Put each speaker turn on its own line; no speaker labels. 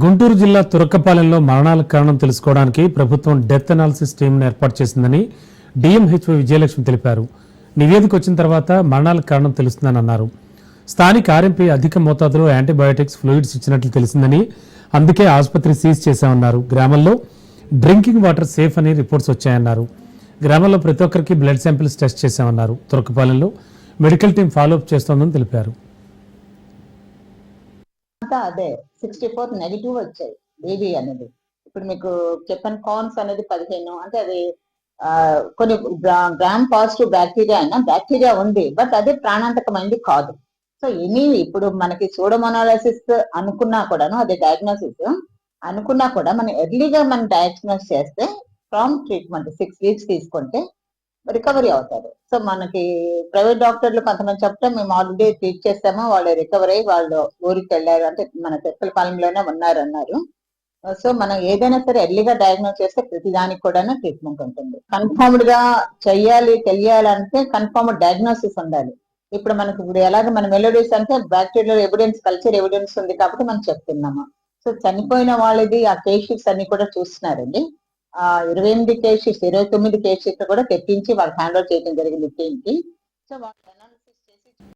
గుంటూరు జిల్లా తురక్కపాలెంలో మరణాల కారణం తెలుసుకోవడానికి ప్రభుత్వం డెత్ అనాలిసిస్ టీంను ఏర్పాటు చేసిందని డిఎంహెచ్ఓ విజయలక్ష్మి తెలిపారు. నివేదిక వచ్చిన తర్వాత మరణాలకు కారణం తెలుస్తుందని అన్నారు. స్థానిక ఆర్ఎంపీ అధిక మోతాదులో యాంటీబయాటిక్స్ ఫ్లూయిడ్స్ ఇచ్చినట్లు తెలిసిందని అందుకే ఆసుపత్రి సీజ్ చేశామన్నారు. గ్రామంలో డ్రింకింగ్ వాటర్ సేఫ్ అని రిపోర్ట్స్ వచ్చాయన్నారు. గ్రామంలో ప్రతి ఒక్కరికి బ్లడ్ శాంపిల్స్ టెస్ట్ చేశామన్నారు. తురకపాలెంలో మెడికల్ టీం ఫాలోఅప్ చేస్తోందని తెలిపారు.
అంతా అదే సిక్స్టీ ఫోర్ నెగిటివ్ వచ్చాయి బేబీ అనేది. ఇప్పుడు మీకు చెప్పాను కాన్స్ అనేది పదిహేను అంటే అది కొన్ని గ్రామ్ పాజిటివ్ బ్యాక్టీరియా అయినా బ్యాక్టీరియా ఉంది బట్ అది ప్రాణాంతకమైంది కాదు. సో ఎనీ ఇప్పుడు మనకి సూడోమోనాలసిస్ అనుకున్నా కూడాను అది డయాగ్నోసిస్ అనుకున్నా కూడా మనం ఎర్లీగా మనం డయాగ్నోస్ చేస్తే ఫ్రామ్ ట్రీట్మెంట్ సిక్స్ వీక్స్ తీసుకుంటే రికవరీ అవుతారు. సో మనకి ప్రైవేట్ డాక్టర్లు కొంతమంది చెప్తే మేము ఆల్రెడీ ట్రీట్ చేస్తాము వాళ్ళు రికవరీ అయ్యి వాళ్ళు ఊరికి వెళ్ళారు. అంటే మన తెప్పల కాలంలోనే ఉన్నారు అన్నారు సో మనం ఏదైనా సరే ఎర్లీగా డయాగ్నోస్ చేస్తే ప్రతి దానికి కూడా ట్రీట్మెంట్ ఉంటుంది. కన్ఫర్మ్డ్గా చెయ్యాలి తెలియాలంటే కన్ఫర్మ్ డయాగ్నోసిస్ ఉండాలి. ఇప్పుడు మనకు ఇప్పుడు ఎలాగ మన మెలోడీస్ అంటే బ్యాక్టీరియల్ ఎవిడెన్స్ కల్చర్ ఎవిడెన్స్ ఉంది కాబట్టి మనం చెప్తున్నాము. సో చనిపోయిన వాళ్ళది ఆ పేషెంట్స్ అన్ని కూడా చూస్తున్నారండి. ఇరవై ఎనిమిది కేసెస్ ఇరవై తొమ్మిది కేసెస్ కూడా తెప్పించి వాళ్ళకి హ్యాండ్ ఓవర్ చేయడం జరిగింది టీంకి సో వాళ్ళు